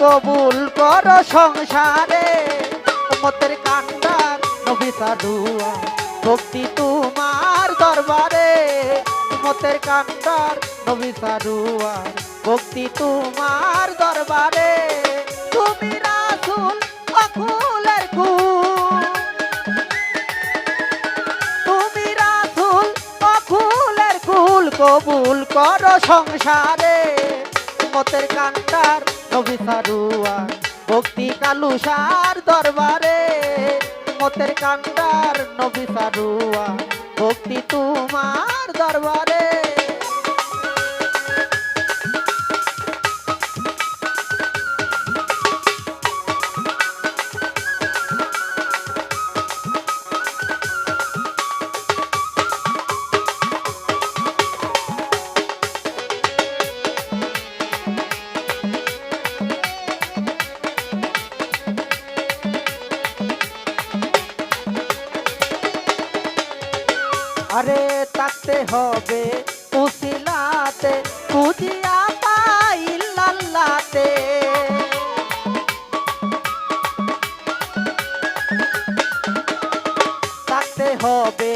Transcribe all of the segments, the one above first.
কবুল কর সংসারে। মতের কান্দার নবী সাধুয়া ভক্তি তোমার দরবারে। মতের কান্দার নবী সাধুয়া ভক্তি তোমার দরবারে। তুমি রাসুল অকুলের কুল। তুমি রাসুল অকুলের কুল, কবুল কর সংসারে। মতের কান্ডার নবী সারুয়া ভক্তি কালুসার দরবারে মতের কান্দার নবী সারুয়া ভক্তি তোমার দরবারে। আরে থাকতে হবে উসিলাতে পাই লাল্লাতে। থাকতে হবে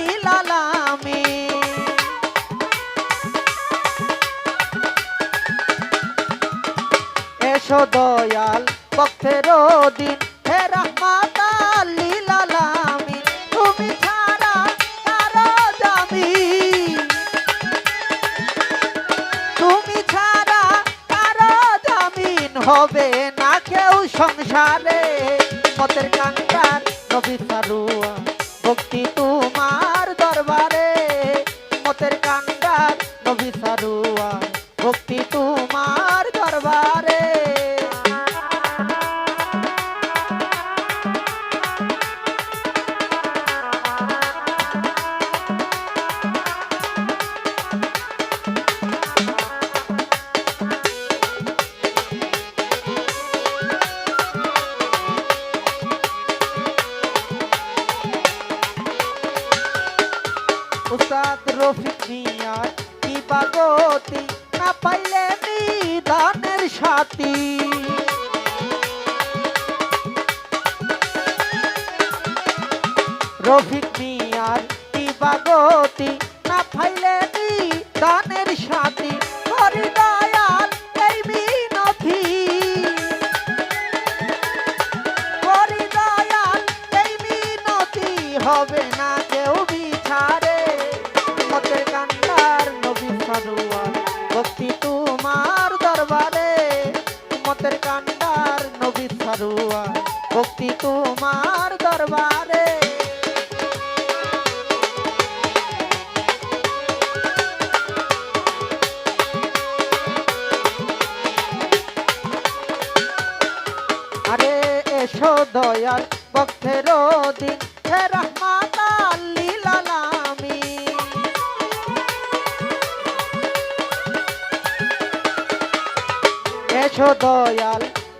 এসো দয়াল ভক্তের দিন। তুমি তুমি জামিন হবে না কেউ সংসারে। মতের কান্ডার নবী সারুয়া উস্তাদ রফিক মিয়ার কি বাগতি না পাইলে নিদানের সাথী। রফিক মিয়ার কি বাগতি না পাইলে নিদানের সাথী। হরি সারুয়া ভক্তি তোমার দরবারে। আরে এসো দয়াল ভক্তের দিন দয়াল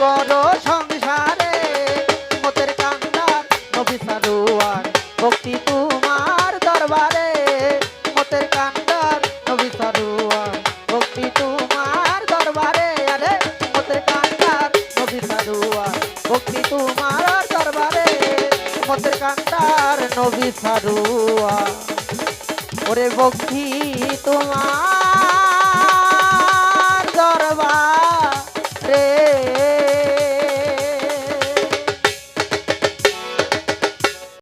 করো সংসারে, মতের কান্দার নবী সারুয়ার, ভক্তি তোমার দরবারে। মতের কান্দার নবী সারুয়ার, ভক্তি তোমার দরবারে। আরে, মতের কান্দার নবী সারুয়ার, ভক্তি তোমার দরবারে। মতের কান্দার নবী সারুয়ার, ওরে